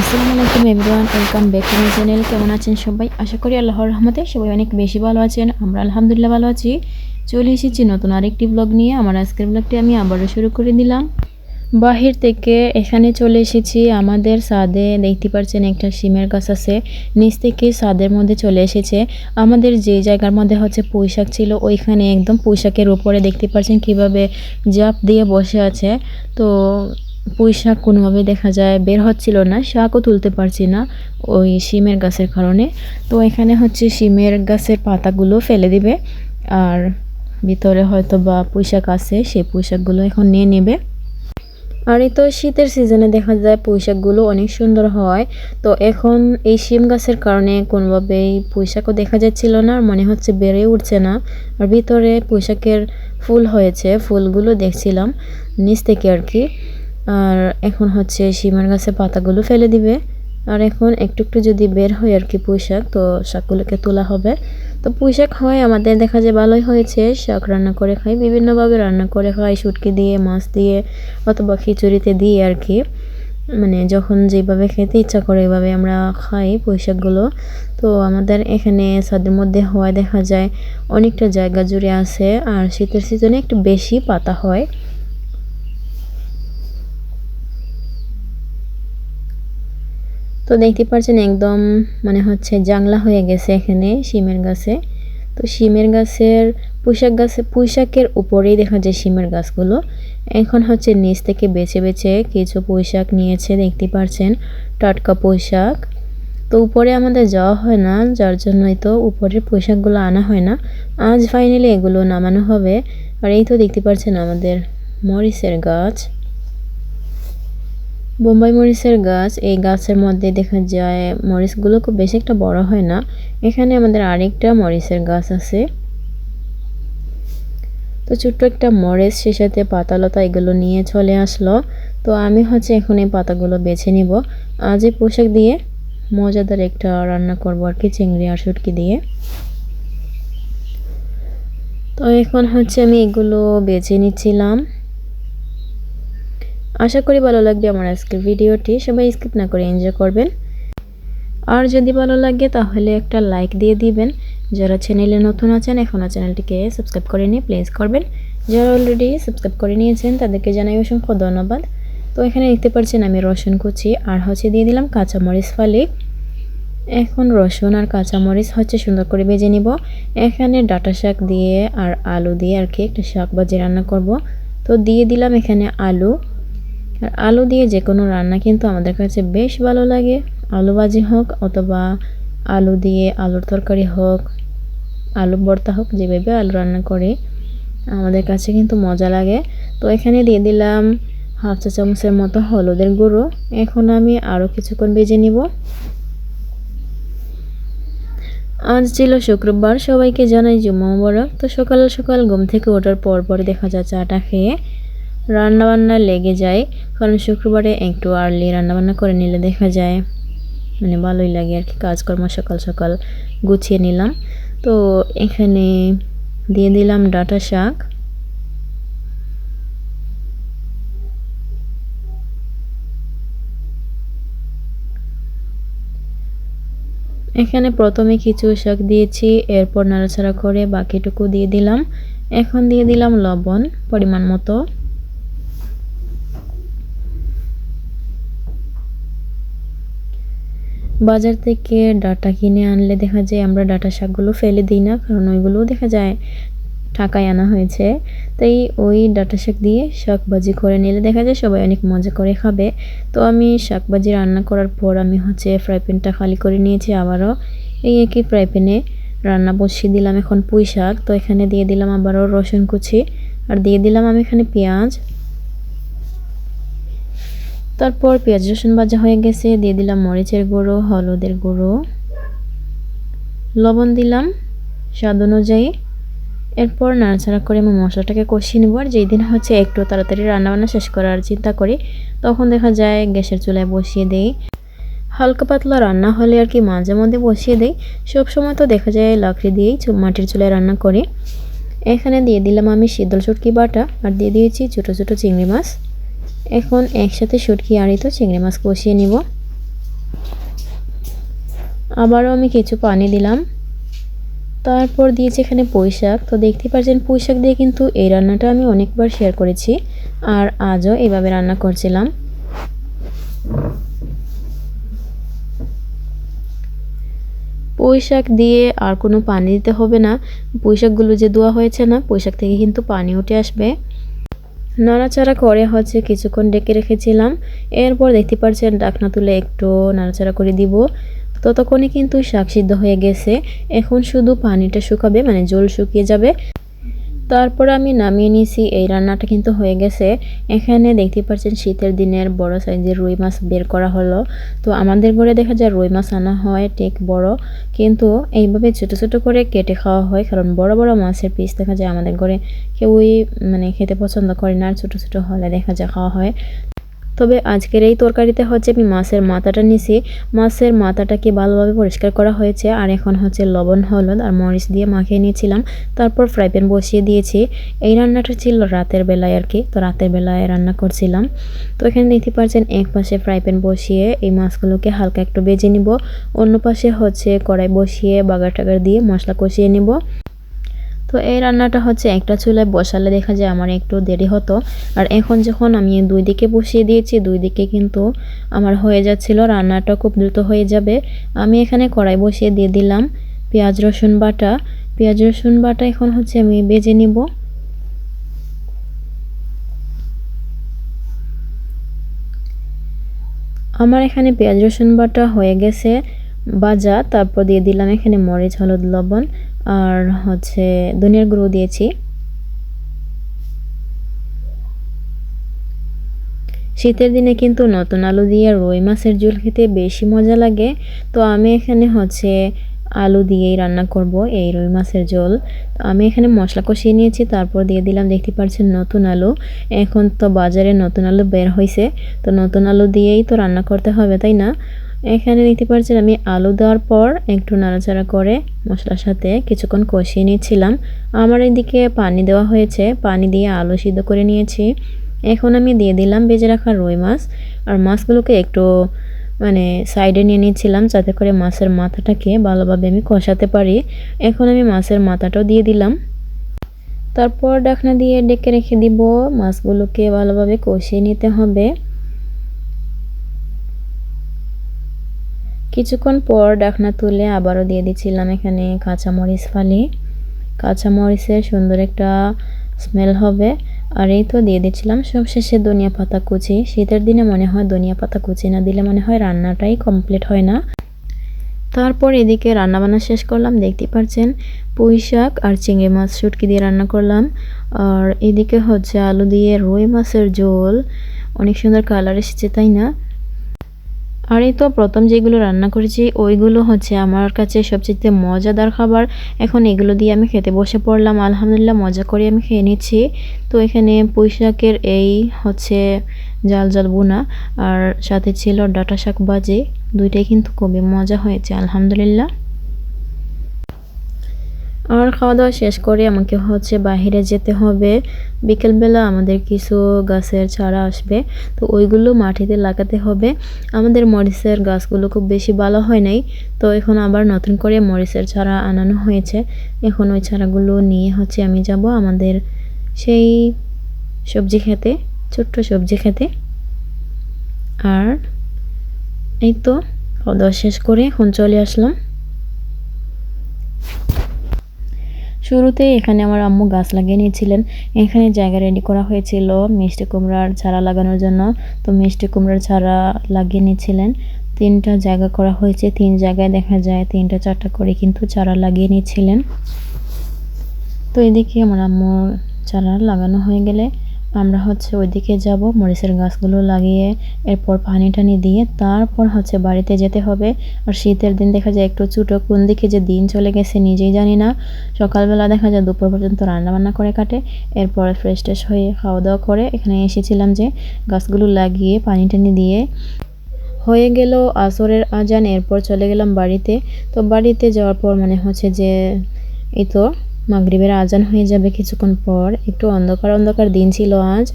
আসসালামু আলাইকুম everyone, welcome back to my channel. কেমন আছেন সবাই? আশা করি আল্লাহর রহমতে সবাই অনেক বেশি ভালো আছেন। আমরা আলহামদুলিল্লাহ ভালো আছি। চলে এসেছি নতুন আরেকটি ব্লগ নিয়ে। আমার আজকের ব্লগটি আমি আবারও শুরু করে দিলাম। বাহির থেকে এখানে চলে এসেছি। আমাদের সাদে দেখতে পাচ্ছেন একটা সিমের গাছ আছে। নিচ থেকে সাদের মধ্যে চলে এসেছে। আমাদের যে জায়গার মধ্যে হচ্ছে পুঁইশাক ছিল, ওইখানে একদম পুঁইশাকের উপরে দেখতে পাচ্ছেন কীভাবে জাপ দিয়ে বসে আছে। তো পুঁই শাক কোনোভাবে দেখা যায়, বের হচ্ছিল না, শাকও তুলতে পারছি না ওই শিমের গাছের কারণে। তো এখানে হচ্ছে শিমের গাছের পাতাগুলো ফেলে দিবে আর ভিতরে হয়তো বা পুঁই শাক আছে, সেই পুঁই শাকগুলো এখন নিয়ে নেবে। আর এই তো শীতের সিজনে দেখা যায় পুঁইশাকগুলো অনেক সুন্দর হয়। তো এখন এই শিম গাছের কারণে কোনোভাবেই পুঁইশাকও দেখা যাচ্ছিল না, আর মনে হচ্ছে বেড়ে উঠছে না। আর ভিতরে পুঁইশাকের ফুল হয়েছে, ফুলগুলো দেখছিলাম নিচ থেকে আর কি। আর এখন হচ্ছে শিমের গাছে পাতাগুলো ফেলে দিবে। আর এখন একটু একটু যদি বের হয় আর কি পুঁইশাক তো শাকগুলোকে তোলা হবে। তো পুঁইশাক হয় আমাদের দেখা যায় ভালোই হয়েছে। শাক রান্না করে খাই, বিভিন্নভাবে রান্না করে খাই, শুটকি দিয়ে, মাছ দিয়ে, অথবা খিচুড়িতে দিয়ে আর কি। মানে যখন যেভাবে খেতে ইচ্ছা করে এইভাবে আমরা খাই পুঁইশাকগুলো তো আমাদের এখানে ছাদের মধ্যে হওয়ায় দেখা যায় অনেকটা জায়গা জুড়ে আছে। আর শীতের সিজনে একটু বেশি পাতা হয়। তো দেখতে পাচ্ছেন একদম মানে হচ্ছে জাংলা হয়ে গেছে এখানে শিমের গাছে। তো শিমের গাছের পুঁশাক গাছে পুঁইশাকের উপরেই দেখা যায় শিমের গাছগুলো। এখন হচ্ছে নিচ থেকে বেছে বেছে কিছু পুঁইশাক নিয়েছে, দেখতে পাচ্ছেন টাটকা পুঁইশাক। তো উপরে আমাদের যাওয়া হয় না, যার জন্যই তো উপরের পোশাকগুলো আনা হয় না। আজ ফাইনালি এগুলো নামানো হবে। আর এই তো দেখতে পাচ্ছেন আমাদের মরিচের গাছ। বোম্বাই মরিচের গাছ, এই গাছের মধ্যে দেখা যায় মরিচগুলো খুব বেশি একটা বড় হয় না। এখানে আমাদের আরেকটা মরিচের গাছ আছে। তো ছোট্ট একটা মরিচ সে সাথে পাতালতা এগুলো নিয়ে চলে আসলো। তো আমি হচ্ছে এখন এই পাতাগুলো বেছে নিব। আজ এই পোশাক দিয়ে মজাদার একটা রান্না করব আর কি, চিংড়ি আর শুটকি দিয়ে। তো এখন হচ্ছে আমি এগুলো বেছে নিচ্ছিলাম। আশা করি ভালো লাগবে আমার আজকের ভিডিওটি। সবাই স্কিপ না করে এনজয় করবেন। আর যদি ভালো লাগে তাহলে একটা লাইক দিয়ে দিবেন। যারা চ্যানেলে নতুন আছেন এখনও চ্যানেলটিকে সাবস্ক্রাইব করে নিয়ে প্লেস করবেন। যারা অলরেডি সাবস্ক্রাইব করে নিয়েছেন, তাদেরকে জানাই অসংখ্য ধন্যবাদ। তো এখানে দেখতে পাচ্ছেন আমি রসুন কুচি আর হচ্ছে দিয়ে দিলাম কাঁচামরিচ ফালি। এখন রসুন আর কাঁচামরিচ হচ্ছে সুন্দর করে ভেজে নিব। এখানে ডাটা শাক দিয়ে আর আলু দিয়ে আর কি একটা শাক ভাজি রান্না করব। তো দিয়ে দিলাম এখানে আলু। আর আলু দিয়ে যে কোনো রান্না কিন্তু আমাদের কাছে বেশ ভালো লাগে। আলু ভাজি হোক অথবা আলু দিয়ে আলুর তরকারি হোক, আলু ভর্তা হোক, যেভাবে আলু রান্না করে, আমাদের কাছে কিন্তু মজা লাগে। তো এখানে দিয়ে দিলাম হাফ চা চামচের মতো হলুদের গুঁড়ো। এখন আমি আরও কিছুক্ষণ ভেজে নিব। আজ ছিল শুক্রবার, সবাইকে জানাই জুম্মা মুবারক। তো সকাল সকাল ঘুম থেকে ওঠার পর পর দেখা যায় চাটা খেয়ে রান্নাবান্না লেগে যায়। কারণ শুক্রবারে একটু আর্লি রান্নাবান্না করে নিলে দেখা যায়। মানে ভালোই লাগে আর কি, কাজকর্ম সকাল সকাল গুছিয়ে নিলাম। তো এখানে দিয়ে দিলাম ডাটা শাক। এখানে প্রথমে কিছু শাক দিয়েছি, এরপর নাড়াচাড়া করে বাকিটুকু দিয়ে দিলাম। এখন দিয়ে দিলাম লবণ, পরিমাণ মতো। বাজার থেকে ডাটা কিনে আনলে দেখা যায় আমরা ডাটা শাকগুলো ফেলে দিই না, কারণ ওইগুলোও দেখা যায় টাকায় আনা হয়েছে। তাই ওই ডাটা শাক দিয়ে শাক ভাজি করে নিলে দেখা যায় সবাই অনেক মজা করে খাবে। তো আমি শাক ভাজি রান্না করার পর আমি হচ্ছে ফ্রাই প্যানটা খালি করে নিয়েছি আবারও। এই একই ফ্রাই প্যানে রান্না বসিয়ে দিলাম এখন পুঁই শাক। তো এখানে দিয়ে দিলাম আবারও রসুন কুচি। আর দিয়ে দিলাম আমি এখানে পেঁয়াজ। তারপর পেঁয়াজ রসুন ভাজা হয়ে গেছে, দিয়ে দিলাম মরিচের গুঁড়ো, হলুদের গুঁড়ো। লবণ দিলাম স্বাদ অনুযায়ী। এরপর নাড়াচাড়া করে আমি মশলাটাকে কষিয়ে নেব। আর যেই দিন হচ্ছে একটু তাড়াতাড়ি রান্নাবান্না শেষ করার চিন্তা করি, তখন দেখা যায় গ্যাসের চুলায় বসিয়ে দেই। হালকা পাতলা রান্না হলে আর কি মাঝে মধ্যে বসিয়ে দেই। সব সময় তো দেখা যায় লাকড়ি দিয়েই মাটির চুলায় রান্না করি। এখানে দিয়ে দিলাম আমি শীতল চুটকি বাটা, আর দিয়ে দিয়েছি ছোটো ছোটো চিংড়ি মাছ। এখন একসাথে শুটকি আড়িত চিংড়ি মাছ কষিয়ে নিব। আবারও আমি কিছু পানি দিলাম। তারপর দিয়েছি এখানে পুঁই শাক। তো দেখতে পাচ্ছেন, পুঁই শাক দিয়ে কিন্তু এই রান্নাটা আমি অনেকবার শেয়ার করেছি। আর আজও এইভাবে রান্না করছিলাম। পুঁই শাক দিয়ে আর কোনো পানি দিতে হবে না। পুঁই শাকগুলো যে ধোয়া হয়েছে না, পুঁই শাক থেকে কিন্তু পানি উঠে আসবে। নাড়াচাড়া করে হচ্ছে কিছুক্ষণ ডেকে রেখেছিলাম। এরপর দেখতে পাচ্ছেন ডাকনা তুলে একটু নাড়াচাড়া করে দিব। ততক্ষণে কিন্তু শাক সিদ্ধ হয়ে গেছে। এখন শুধু পানিটা শুকাবে মানে জল শুকিয়ে যাবে। তারপর আমি নামিয়ে নিয়েছি। এই রান্নাটা কিন্তু হয়ে গেছে। এখানে দেখতে পাচ্ছেন শীতের দিনের বড় সাইজের রুই মাছ বের করা হলো। তো আমাদের ঘরে দেখা যায় রুই মাছ আনা হয় ঠিক বড়। কিন্তু এইভাবে ছোট ছোট করে কেটে খাওয়া হয়। কারণ বড় বড় মাছের পিস দেখা যায় আমাদের ঘরে কেউই মানে খেতে পছন্দ করে না। আর ছোটো ছোটো হলে দেখা যায় খাওয়া হয়। তবে আজকের এই তরকারিতে হচ্ছে আমি মাছের মাথাটা নিছি। মাছের মাথাটাকে ভালোভাবে পরিষ্কার করা হয়েছে। আর এখন হচ্ছে লবণ, হলুদ আর মরিচ দিয়ে মাখিয়ে নিয়েছিলাম। তারপর ফ্রাই প্যান বসিয়ে দিয়েছি। এই রান্নাটা ছিল রাতের বেলায় আর কি, তো রাতের বেলায় রান্না করছিলাম। তো এখানে দেখতে পাচ্ছেন, এক পাশে ফ্রাই প্যান বসিয়ে এই মাছগুলোকে হালকা একটু বেজে নিব। অন্য পাশে হচ্ছে কড়াই বসিয়ে বাগার টাগার দিয়ে মশলা কষিয়ে নিব। তো এই রান্নাটা হচ্ছে একটা চুলায় বসালে দেখা যায় আমার একটু দেরি হতো। আর এখন যখন আমি দুই দিকে বসিয়ে দিয়েছি, দুই দিকে কিন্তু আমার হয়ে যাচ্ছিল, রান্নাটা খুব দ্রুত হয়ে যাবে। আমি এখানে কড়াই বসিয়ে দিয়ে দিলাম পেঁয়াজ, রসুন বাটা। পেঁয়াজ, রসুন বাটা এখন হচ্ছে আমি বেজে নিব। আমার এখানে পেঁয়াজ, রসুন বাটা হয়ে গেছে বাজা তারপর দিয়ে দিলাম এখানে মরিচ, হলুদ, লবণ। আর হচ্ছে ধনিয়ার গুঁড়ো দিয়েছি। শীতের দিনে কিন্তু নতুন আলু দিয়ে রুই মাছের ঝোল খেতে বেশি মজা লাগে। তো আমি এখানে হচ্ছে আলু দিয়েই রান্না করব এই রুই মাছের ঝোল। তো আমি এখানে মশলা কষিয়ে নিয়েছি, তারপর দিয়ে দিলাম দেখতে পাচ্ছেন নতুন আলু। এখন তো বাজারে নতুন আলু বের হয়েছে তো নতুন আলু দিয়েই তো রান্না করতে হবে, তাই না? এখানে দেখতে পাচ্ছেন আমি আলু দেওয়ার পর একটু নাড়াচাড়া করে মশলার সাথে কিছুক্ষণ কষিয়ে নিয়েছিলাম আমার এদিকে পানি দেওয়া হয়েছে, পানি দিয়ে আলু সিদ্ধ করে নিয়েছি। এখন আমি দিয়ে দিলাম বেজে রাখা রুই মাছ আর মাছগুলোকে একটু মানে সাইডে নিয়ে নিয়েছিলাম যাতে করে মাছের মাথাটাকে ভালোভাবে আমি কষাতে পারি। এখন আমি মাছের মাথাটাও দিয়ে দিলাম। তারপর ডাকনা দিয়ে ডেকে রেখে দিব। মাছগুলোকে ভালোভাবে কষিয়ে নিতে হবে। কিছুক্ষণ পর ডাকনা তুলে আবারও দিয়ে দিচ্ছিলাম এখানে কাঁচামরিচ ফালি। কাঁচামরিচের সুন্দর একটা স্মেল হবে। আর এই তো দিয়ে দিচ্ছিলাম সবশেষে ধনিয়া পাতা কুচি। শীতের দিনে মনে হয় ধনিয়া পাতা কুচি না দিলে মনে হয় রান্নাটাই কমপ্লিট হয় না। তারপর এদিকে রান্নাবান্না শেষ করলাম। দেখতে পাচ্ছেন, পুঁই শাক আর চিংড়ি মাছ শুটকি দিয়ে রান্না করলাম। আর এদিকে হচ্ছে আলু দিয়ে রুই মাছের ঝোল। অনেক সুন্দর কালার এসেছে, তাই না? আর এই তো প্রথম যেগুলো রান্না করেছি, ওইগুলো হচ্ছে আমার কাছে সবচেয়ে মজাদার খাবার। এখন এগুলো দিয়ে আমি খেতে বসে পড়লাম, আলহামদুলিল্লাহ মজা করে আমি খেয়ে নিচ্ছি। তো এখানে পুঁইশাকের এই হচ্ছে জাল জাল বোনা আর সাথে ছিল ডাটা শাক বাজে দুইটাই কিন্তু খুবই মজা হয়েছে, আলহামদুলিল্লাহ। আর খাওয়া দাওয়া শেষ করে আমাকে হচ্ছে বাহিরে যেতে হবে। বিকেলবেলা আমাদের কিছু গাছের চারা আসবে, তো ওইগুলো মাটিতে লাগাতে হবে। আমাদের মরিচের গাছগুলো খুব বেশি ভালো হয় নাই, তো এখন আবার নতুন করে মরিচের চারা আনানো হয়েছে। এখন ওই চারাগুলো নিয়ে হচ্ছে আমি যাব আমাদের সেই সবজি খেতে, ছোট্ট সবজি খেতে। আর এই তো, খাওয়া দাওয়া শেষ করে এখন চলে আসলাম। শুরুতে এখানে আমার আম্মু গাছ লাগিয়ে নিয়েছিলেন। এখানে জায়গা রেডি করা হয়েছিল মিষ্টি কুমড়ার ছাড়া লাগানোর জন্য। তো মিষ্টি কুমড়ার ছাড়া লাগিয়ে নিয়েছিলেন। তিনটা জায়গা করা হয়েছে। তিন জায়গায় দেখা যায় তিনটা চারটা করে কিন্তু চারা লাগিয়ে নিয়েছিলেন। তো এদিকে আমার আম্মুর চারা লাগানো হয়ে গেলে আমরা হচ্ছে ওইদিকে যাব, মরিচের গাছগুলো লাগিয়ে এরপর পানি টানি দিয়ে তারপর হচ্ছে বাড়িতে যেতে হবে। আর শীতের দিন দেখা যায় একটু ছোটো, কোন দিকে যে দিন চলে গেছে নিজেই জানি না। সকালবেলা দেখা যায় দুপুর পর্যন্ত রান্নাবান্না করে কাটে, এরপর ফ্রেশ ট্রেশ হয়ে খাওয়া দাওয়া করে এখানে এসেছিলাম যে গাছগুলো লাগিয়ে পানি টানি দিয়ে হয়ে গেল আসরের আজান, এরপর চলে গেলাম বাড়িতে। তো বাড়িতে যাওয়ার পর মনে হচ্ছে যে এই তো মাগরিবের আজান হয়ে যাবে কিছুক্ষণ পর। একটু অন্ধকার অন্ধকার দিন ছিল আজ।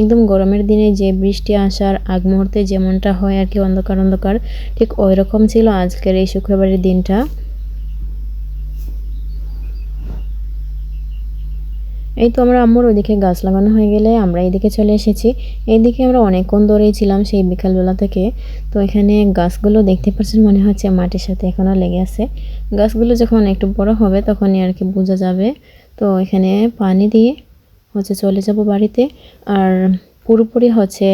একদম গরমের দিনে যে বৃষ্টি আসার আগ মুহূর্তে যেমনটা হয় আর কি, অন্ধকার অন্ধকার, ঠিক ওই রকম ছিল আজকের এই শুক্রবারের দিনটা। এই তো আমরা আম্মুর ওইদিকে গাছ লাগানো হয়ে গেলে আমরা এইদিকে চলে এসেছি। এইদিকে আমরা অনেকক্ষণ ধরেই ছিলাম সেই বিকালবেলা থেকে। তো এখানে গাছগুলো দেখতে পাচ্ছেন মনে হচ্ছে মাটির সাথে এখনও লেগে আছে। গাছগুলো যখন একটু বড় হবে তখনই আর কি বোঝা যাবে। তো এখানে পানি দিয়ে হচ্ছে চলে যাব বাড়িতে। আর পুরোপুরি হচ্ছে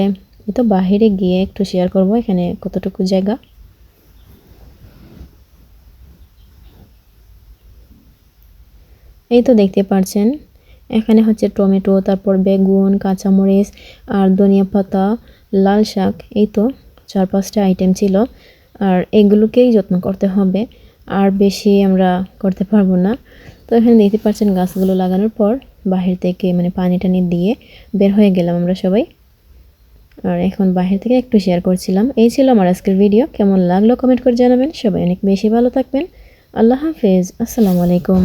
এই তো বাহিরে গিয়ে একটু শেয়ার করব এখানে কতটুকু জায়গা। এই তো দেখতে পাচ্ছেন এখানে হচ্ছে টমেটো, তারপর বেগুন, কাঁচামরিচ আর ধনিয়া পাতা, লাল শাক, এই তো চার পাঁচটা আইটেম ছিল। আর এগুলোকেই যত্ন করতে হবে। আর বেশি আমরা করতে পারব না। তো এখানে দেখতে পাচ্ছেন গাছগুলো লাগানোর পর বাহির থেকে মানে পানি টানি দিয়ে বের হয়ে গেলাম আমরা সবাই। আর এখন বাহির থেকে একটু শেয়ার করছিলাম। এই ছিল আমার আজকের ভিডিও কেমন লাগল কমেন্ট করে জানাবেন। সবাই অনেক বেশি ভালো থাকবেন। আল্লাহ হাফেজ। আসসালামু আলাইকুম।